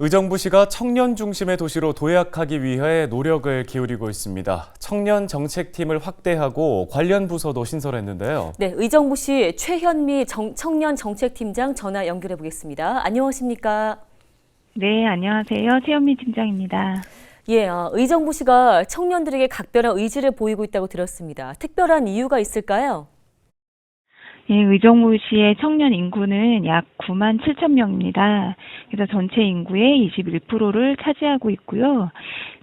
의정부시가 청년 중심의 도시로 도약하기 위해 노력을 기울이고 있습니다. 청년 정책팀을 확대하고 관련 부서도 신설했는데요. 네, 의정부시 최현미 정- 청년 정책팀장 전화 연결해 보겠습니다. 안녕하십니까? 네, 안녕하세요. 최현미 팀장입니다. 예, 아, 의정부시가 청년들에게 각별한 의지를 보이고 있다고 들었습니다. 특별한 이유가 있을까요? 예, 의정부시의 청년 인구는 약 9만 7천 명입니다. 그래서 전체 인구의 21%를 차지하고 있고요.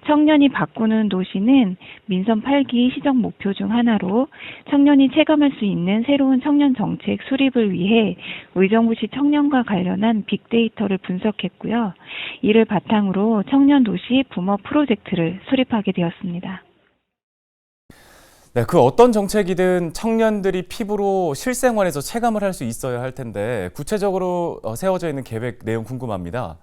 청년이 바꾸는 도시는 민선 8기 시정 목표 중 하나로 청년이 체감할 수 있는 새로운 청년 정책 수립을 위해 의정부시 청년과 관련한 빅데이터를 분석했고요. 이를 바탕으로 청년 도시 부머 프로젝트를 수립하게 되었습니다. 네, 그 어떤 정책이든 청년들이 피부로 실생활에서 체감을 할 수 있어야 할 텐데 구체적으로 어, 세워져 있는 계획 내용 궁금합니다.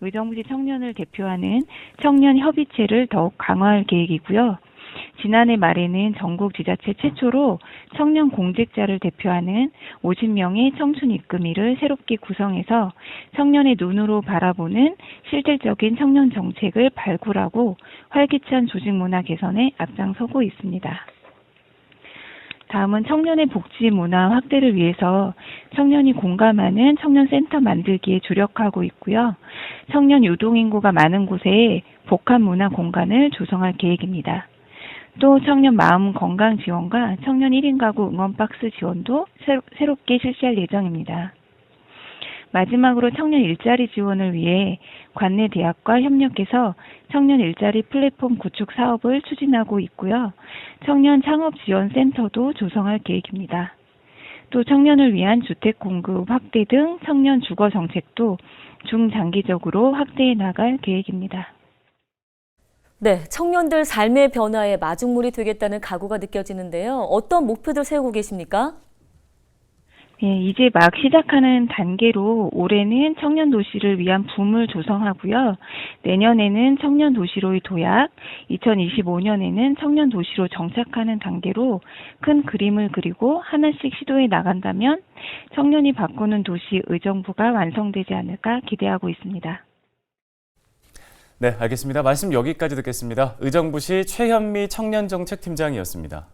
의정부시 청년을 대표하는 청년 협의체를 더욱 강화할 계획이고요. 지난해 말에는 전국 지자체 최초로 청년 공직자를 대표하는 50명의 청춘 입금위를 새롭게 구성해서 청년의 눈으로 바라보는 실질적인 청년 정책을 발굴하고 활기찬 조직 문화 개선에 앞장서고 있습니다. 다음은 청년의 복지 문화 확대를 위해서 청년이 공감하는 청년 센터 만들기에 주력하고 있고요. 청년 유동인구가 많은 곳에 복합 문화 공간을 조성할 계획입니다. 또 청년 마음 건강 지원과 청년 1인 가구 응원 박스 지원도 새로, 새롭 게 실시할 예정입니다. 마지막으로 청년 일자리 지원을 위해 관내 대학과 협력해서 청년 일자리 플랫폼 구축 사업을 추진하고 있고요. 청년 창업 지원 센터도 조성할 계획입니다. 또 청년을 위한 주택 공급 확대 등 청년 주거 정책도 중장기적으로 확대해 나갈 계획입니다. 네, 청년들 삶의 변화에 마중물이 되겠다는 각오가 느껴지는데요. 어떤 목표들 세우고 계십니까? 예, 이제 막 시작하는 단계로 올해는 청년 도시를 위한 붐을 조성하고요. 내년에는 청년 도시로의 도약, 2025년에는 청년 도시로 정착하는 단계로 큰 그림을 그리고 하나씩 시도해 나간다면 청년이 바꾸는 도시 의정부가 완성되지 않을까 기대하고 있습니다. 네, 알겠습니다. 말씀 여기까지 듣겠습니다. 의정부시 최현미 청년정책팀장이었습니다.